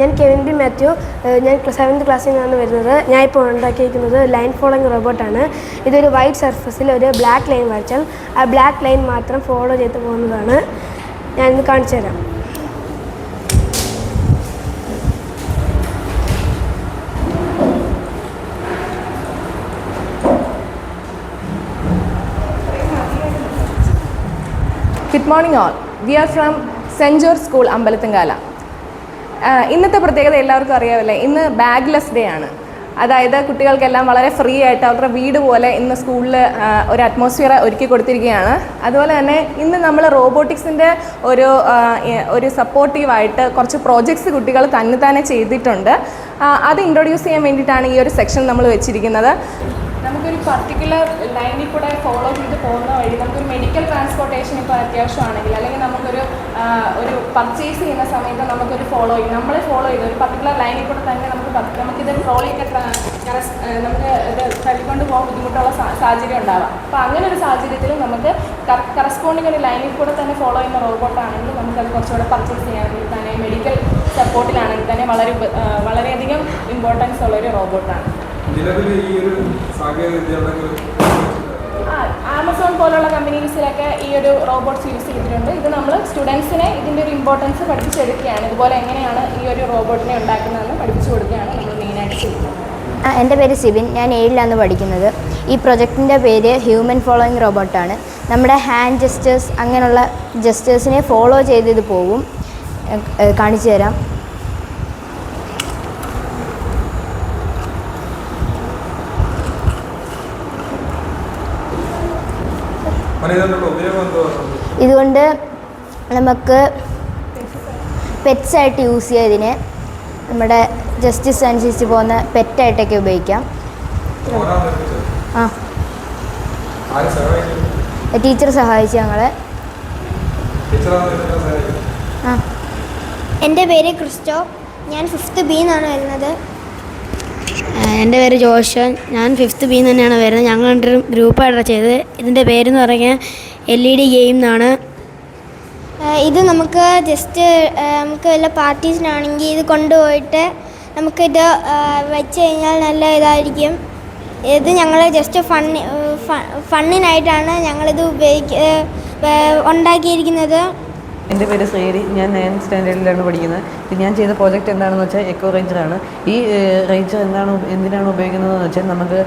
ഞാൻ Kevin B Mathew ഞാൻ seventh ക്ലാസ്സിൽ നിന്നാണ് വരുന്നത്. ഞാൻ ഇപ്പോൾ ഉണ്ടാക്കിയിരിക്കുന്നത് ലൈൻ ഫോളോയിങ് റോബോട്ടാണ് ഇതൊരു വൈറ്റ് സർഫസിൽ ഒരു ബ്ലാക്ക് ലൈൻ വരച്ചാൽ ആ ബ്ലാക്ക് ലൈൻ മാത്രം ഫോളോ ചെയ്ത് പോകുന്നതാണ്. ഞാൻ ഇന്ന് കാണിച്ചു തരാം. Good morning all we are from Saint George school ah ഇന്നത്തെ പ്രത്യേകത എല്ലാവർക്കും അറിയാമല്ലേ? ഇന്ന് ബാഗ്ലെസ് ഡേ ആണ്. അതായത് കുട്ടികൾക്കെല്ലാം വളരെ ഫ്രീ ആയിട്ട് അവരുടെ വീട് പോലെ ഇന്ന് സ്കൂളിൽ ഒരു അറ്റ്മോസ്ഫിയർ ഒരുക്കി കൊടുത്തിരിക്കുകയാണ്. അതുപോലെ തന്നെ ഇന്ന് നമ്മൾ റോബോട്ടിക്സിന്റെ ഒരു ഒരു സപ്പോർട്ടീവായിട്ട് കുറച്ച് പ്രോജക്ട്സ് കുട്ടികൾ തന്നെ തന്നെ ചെയ്തിട്ടുണ്ട് അത് ഇൻട്രൊഡ്യൂസ് ചെയ്യാൻ വേണ്ടിയിട്ടാണ് ഈ ഒരു സെക്ഷൻ നമ്മൾ വെച്ചിരിക്കുന്നത്. നമുക്കൊരു പർട്ടിക്കുലർ ലൈനിൽ കൂടെ ഫോളോ ചെയ്ത് പോകുന്ന വഴി നമുക്കൊരു മെഡിക്കൽ ട്രാൻസ്പോർട്ടേഷൻ ഇപ്പോൾ അത്യാവശ്യമാണെങ്കിൽ അല്ലെങ്കിൽ നമുക്കൊരു ഒരു പർച്ചേസ് ചെയ്യുന്ന സമയത്ത് നമുക്കൊരു ഫോളോ ചെയ്യും. നമ്മളെ ഫോളോ ചെയ്ത് ഒരു പർട്ടിക്കുലർ ലൈനിൽ കൂടെ തന്നെ നമുക്ക് നമുക്കിത് ട്രോളിയൊക്കെ നമുക്ക് ഇത് തള്ളിക്കൊണ്ട് പോകാൻ ബുദ്ധിമുട്ടുള്ള സാഹചര്യം ഉണ്ടാവാം. അപ്പോൾ അങ്ങനെ ഒരു സാഹചര്യത്തിൽ നമുക്ക് കറസ്പോണ്ടിങ് ഒരു ലൈനിൽ കൂടെ തന്നെ ഫോളോ ചെയ്യുന്ന റോബോട്ടാണെങ്കിൽ നമുക്കത് കുറച്ചുകൂടെ പർച്ചേസ് ചെയ്യാമെങ്കിൽ തന്നെ മെഡിക്കൽ സപ്പോർട്ടിലാണെങ്കിൽ തന്നെ വളരെ വളരെയധികം ഇമ്പോർട്ടൻസ് ഉള്ള ഒരു റോബോട്ടാണ് നിലവിൽ ഈ ഒരു ആമസോൺ പോലുള്ള കമ്പനീസിലൊക്കെ ഈ ഒരു റോബോട്ട്സ് യൂസ് ചെയ്തിട്ടുണ്ട്. ഇത് നമ്മൾ സ്റ്റുഡൻസിനെ ഇതിന്റെ ഒരു ഇമ്പോർട്ടൻസ് പഠിപ്പിച്ചെടുക്കുകയാണ്. ഇതുപോലെ എങ്ങനെയാണ് ഈ ഒരു റോബോട്ടിനെ ഉണ്ടാക്കുന്നതെന്ന് പഠിപ്പിച്ചു കൊടുക്കുകയാണ് നമ്മൾ മെയിനായിട്ട് ചെയ്യുന്നത്. ആ, എന്റെ പേര് സിബിൻ. ഞാൻ ഏഴിലാണ് പഠിക്കുന്നത്. ഈ പ്രൊജക്റ്റിന്റെ പേര് ഹ്യൂമൻ ഫോളോയിങ് റോബോട്ടാണ് നമ്മുടെ ഹാൻഡ് ജസ്റ്റേഴ്സ് അങ്ങനെയുള്ള ജസ്റ്റേഴ്സിനെ ഫോളോ ചെയ്ത് ഇത് ഏ, കാണിച്ചു തരാം. ഇതുകൊണ്ട് നമുക്ക് പെറ്റ്സ് ആയിട്ട് യൂസ് ചെയ്യുക ഇതിനെ. നമ്മുടെ ജസ്റ്റിസ് അനുസരിച്ച് പോകുന്ന പെറ്റായിട്ടൊക്കെ ഉപയോഗിക്കാം. ആ. ടീച്ചർ സഹായിച്ചു ഞങ്ങളെ. ആ. എന്റെ പേര് ക്രിസ്റ്റോ. ഞാൻ ഫിഫ്ത്ത് ബി എന്നാണ് വരുന്നത്. എന്റെ പേര് ജോഷൻ. ഞാൻ ഫിഫ്ത്ത് ബി തന്നെയാണ് വരുന്നത്. ഞങ്ങൾ ഗ്രൂപ്പ് ഗ്രൂപ്പായിട്ടാണ് ചെയ്തത്. ഇതിന്റെ പേരെന്ന് പറഞ്ഞാൽ എൽ ഇ ഡി ഗെയിം എന്നാണ്. ഇത് നമുക്ക് ജസ്റ്റ് നമുക്ക് വല്ല പാർട്ടീസിനാണെങ്കിൽ ഇത് കൊണ്ടുപോയിട്ട് നമുക്കിത് വെച്ച് കഴിഞ്ഞാൽ നല്ല ഇതായിരിക്കും. ഇത് ഞങ്ങൾ ജസ്റ്റ് ഫണ്ണി ഫണ്ണിനായിട്ടാണ് ഞങ്ങളിത് ഉപയോഗിക്ക ഉണ്ടാക്കിയിരിക്കുന്നത്. എന്റെ പേര് ശ്രീഹരി. ഞാൻ നയൻ സ്റ്റാൻഡേർഡിലാണ് പഠിക്കുന്നത്. ഇത് ഞാൻ ചെയ്ത പ്രോജക്റ്റ് എന്താണെന്ന് വെച്ചാൽ എക്കോ റേഞ്ചറാണ് ഈ റേഞ്ചർ എന്താണ് എന്തിനാണ് ഉപയോഗിക്കുന്നതെന്ന് വെച്ചാൽ നമുക്ക്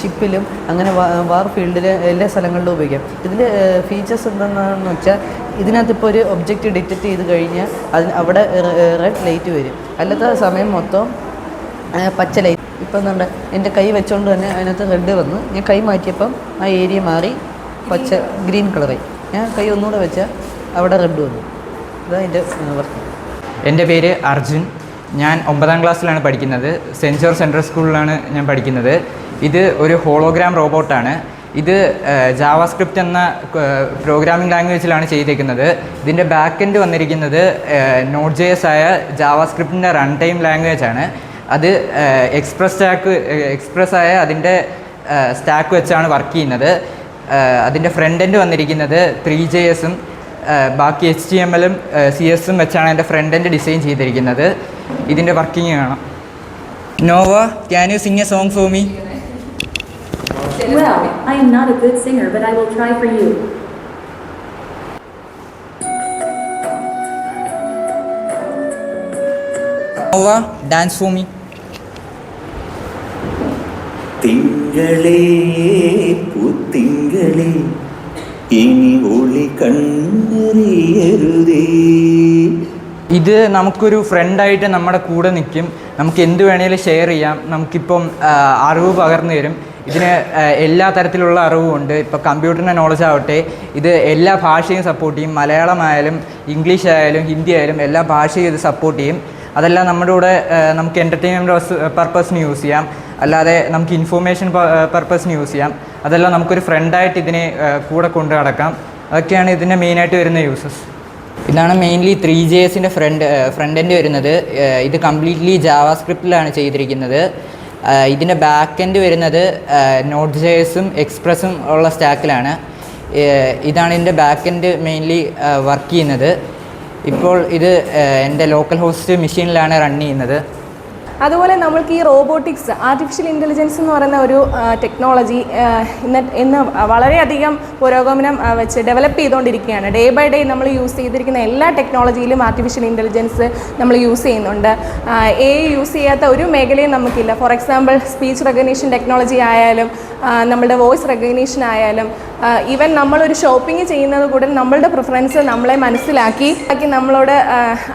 ഷിപ്പിലും അങ്ങനെ വാർ ഫീൽഡിൽ എല്ലാ സ്ഥലങ്ങളിലും ഉപയോഗിക്കാം. ഇതിന്റെ ഫീച്ചേഴ്സ് എന്താണെന്ന് വെച്ചാൽ ഇതിനകത്ത് ഇപ്പോൾ ഒരു ഒബ്ജക്റ്റ് ഡിറ്റക്ട് ചെയ്ത് കഴിഞ്ഞാൽ അതിന് അവിടെ റെഡ് ലൈറ്റ് വരും. അല്ലാത്ത സമയം മൊത്തം പച്ച ലൈറ്റ് ഇപ്പം എന്തുണ്ട് എന്റെ കൈ വെച്ചുകൊണ്ട് തന്നെ അതിനകത്ത് റെഡ് വന്നു. ഞാൻ കൈ മാറ്റിയപ്പം ആ ഏരിയ മാറി പച്ച ഗ്രീൻ കളറായി ഞാൻ കൈ ഒന്നുകൂടെ വെച്ചാൽ അവിടെ റെഡ് വന്നു. ഇതാണ് എന്റെ വർക്ക് എന്റെ പേര് അർജുൻ. ഞാൻ ഒമ്പതാം ക്ലാസ്സിലാണ് പഠിക്കുന്നത്. ജോർജ് സെൻട്രൽ സ്കൂളിലാണ് ഞാൻ പഠിക്കുന്നത്. ഇത് ഒരു ഹോളോഗ്രാം റോബോട്ടാണ്. ഇത് ജാവാസ്ക്രിപ്റ്റ് എന്ന പ്രോഗ്രാമിംഗ് ലാംഗ്വേജിലാണ് ചെയ്തിരിക്കുന്നത് ഇതിന്റെ ബാക്ക് എൻഡ് വന്നിരിക്കുന്നത് നോട്ട് ജെ എസ് ആയ ജാവാസ്ക്രിപ്റ്റിന്റെ റൺ ടൈം ലാംഗ്വേജ് ആണ് അത് എക്സ്പ്രസ് സ്റ്റാക്ക് എക്സ്പ്രസ് ആയ അതിന്റെ സ്റ്റാക്ക് വെച്ചാണ് വർക്ക് ചെയ്യുന്നത്. അതിന്റെ ഫ്രണ്ട് എൻഡ് വന്നിരിക്കുന്നത് ത്രീ ജെ എസും ബാക്കി എച്ച് ടി എം എല്ലും സി എസും വെച്ചാണ് എന്റെ ഫ്രണ്ട് എൻഡ് ഡിസൈൻ ചെയ്തിരിക്കുന്നത്. ഇതിന്റെ വർക്കിംഗ് കാണാം Nova can you sing a song for me Well, I am not a good singer, but I will try for you. Nova dance for me തിങ്കളേ പുത്തിങ്കളേ ഇനി ഒളി ഇത് നമുക്കൊരു ഫ്രണ്ടായിട്ട് നമ്മുടെ കൂടെ നിൽക്കും നമുക്ക് എന്ത് വേണേലും ഷെയർ ചെയ്യാം. നമുക്കിപ്പം അറിവ് പകർന്നു തരും. ഇതിന് എല്ലാ തരത്തിലുള്ള അറിവും ഉണ്ട്. ഇപ്പോൾ കമ്പ്യൂട്ടറിന്റെ നോളജ് ആവട്ടെ. ഇത് എല്ലാ ഭാഷയും സപ്പോർട്ട് ചെയ്യും. മലയാളമായാലും ഇംഗ്ലീഷ് ആയാലും ഹിന്ദി ആയാലും എല്ലാ ഭാഷയും ഇത് സപ്പോർട്ട് ചെയ്യും. അതെല്ലാം നമ്മുടെ കൂടെ നമുക്ക് എന്റർടൈൻമെന്റ് പർപ്പസിന് യൂസ് ചെയ്യാം. അല്ലാതെ നമുക്ക് ഇൻഫോർമേഷൻ പർപ്പസിന് യൂസ് ചെയ്യാം. അതെല്ലാം നമുക്കൊരു ഫ്രണ്ടായിട്ട് ഇതിനെ കൂടെ കൊണ്ടു നടക്കാം. അതൊക്കെയാണ് ഇതിന്റെ മെയിനായിട്ട് വരുന്ന യൂസസ് ഇതാണ് മെയിൻലി ത്രീ ജി എസിന്റെ ഫ്രണ്ട് ഫ്രണ്ട് എൻഡ് വരുന്നത്. ഇത് കംപ്ലീറ്റ്ലി ജാവാ സ്ക്രിപ്റ്റിലാണ് ചെയ്തിരിക്കുന്നത് ഇതിന്റെ ബാക്ക് എൻഡ് വരുന്നത് നോട്ട് ജേഴ്സും എക്സ്പ്രസ്സും എക്സ്പ്രസും ഉള്ള സ്റ്റാക്കിലാണ് ഇതാണ് ഇതിന്റെ ബാക്ക് എൻഡ് മെയിൻലി വർക്ക് ചെയ്യുന്നത്. ഇപ്പോൾ ഇത് എന്റെ ലോക്കൽ ഹോസ്റ്റ് മെഷീനിലാണ് റൺ ചെയ്യുന്നത്. അതുപോലെ നമ്മൾക്ക് ഈ റോബോട്ടിക്സ് ആർട്ടിഫിഷ്യൽ ഇന്റലിജൻസ് എന്ന് പറയുന്ന ഒരു ടെക്നോളജി ഇന്ന് ഇന്ന് വളരെയധികം പുരോഗമനം വെച്ച് ഡെവലപ്പ് ചെയ്തുകൊണ്ടിരിക്കുകയാണ്. ഡേ ബൈ ഡേ നമ്മൾ യൂസ് ചെയ്തിരിക്കുന്ന എല്ലാ ടെക്നോളജിയിലും ആർട്ടിഫിഷ്യൽ ഇന്റലിജൻസ് നമ്മൾ യൂസ് ചെയ്യുന്നുണ്ട്. എ യൂസ് ചെയ്യാത്ത ഒരു മേഖലയും നമുക്കില്ല. For example speech recognition technology ആയാലും ആ, നമ്മളുടെ വോയിസ് റെക്കഗ്നീഷൻ ആയാലും ഈവൻ നമ്മളൊരു ഷോപ്പിംഗ് ചെയ്യുന്നത് കൂടെ നമ്മളുടെ പ്രിഫറൻസ് നമ്മളെ മനസ്സിലാക്കി നമ്മളോട്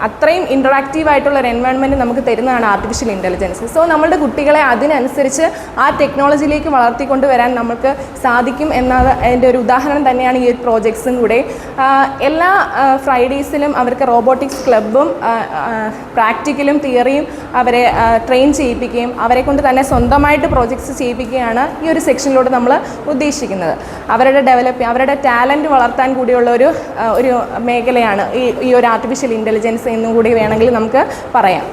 അത്രയും ഇന്ററാക്റ്റീവ് ആയിട്ടുള്ള ഒരു എൻവയോൺമെന്റ് നമുക്ക് തരുന്നതാണ് ആർട്ടിഫിഷ്യൽ ഇന്റലിജൻസ് സോ നമ്മളുടെ കുട്ടികളെ അതിനനുസരിച്ച് ആ ടെക്നോളജിയിലേക്ക് വളർത്തിക്കൊണ്ട് വരാൻ നമുക്ക് സാധിക്കും എന്ന അതിന്റെ ഒരു ഉദാഹരണം തന്നെയാണ് ഈ ഒരു പ്രോജക്ട്സും കൂടെ. എല്ലാ ഫ്രൈഡേയ്സിലും അവർക്ക് റോബോട്ടിക്സ് ക്ലബും പ്രാക്ടിക്കലും തിയറിയും അവരെ ട്രെയിൻ ചെയ്യിപ്പിക്കുകയും അവരെ കൊണ്ട് തന്നെ സ്വന്തമായിട്ട് പ്രോജക്ട്സ് ചെയ്യിപ്പിക്കുകയാണ് ഈ ഒരു സെക്ഷനിലൂടെ നമ്മൾ ഉദ്ദേശിക്കുന്നത്. അവരുടെ ഡെവലപ്പ് അവരുടെ ടാലന്റ് വളർത്താൻ കൂടിയുള്ള ഒരു ഒരു മേഖലയാണ് ഈ ഈ ഒരു ആർട്ടിഫിഷ്യൽ ഇന്റലിജൻസ് എന്നും കൂടി വേണമെങ്കിൽ നമുക്ക് പറയാം.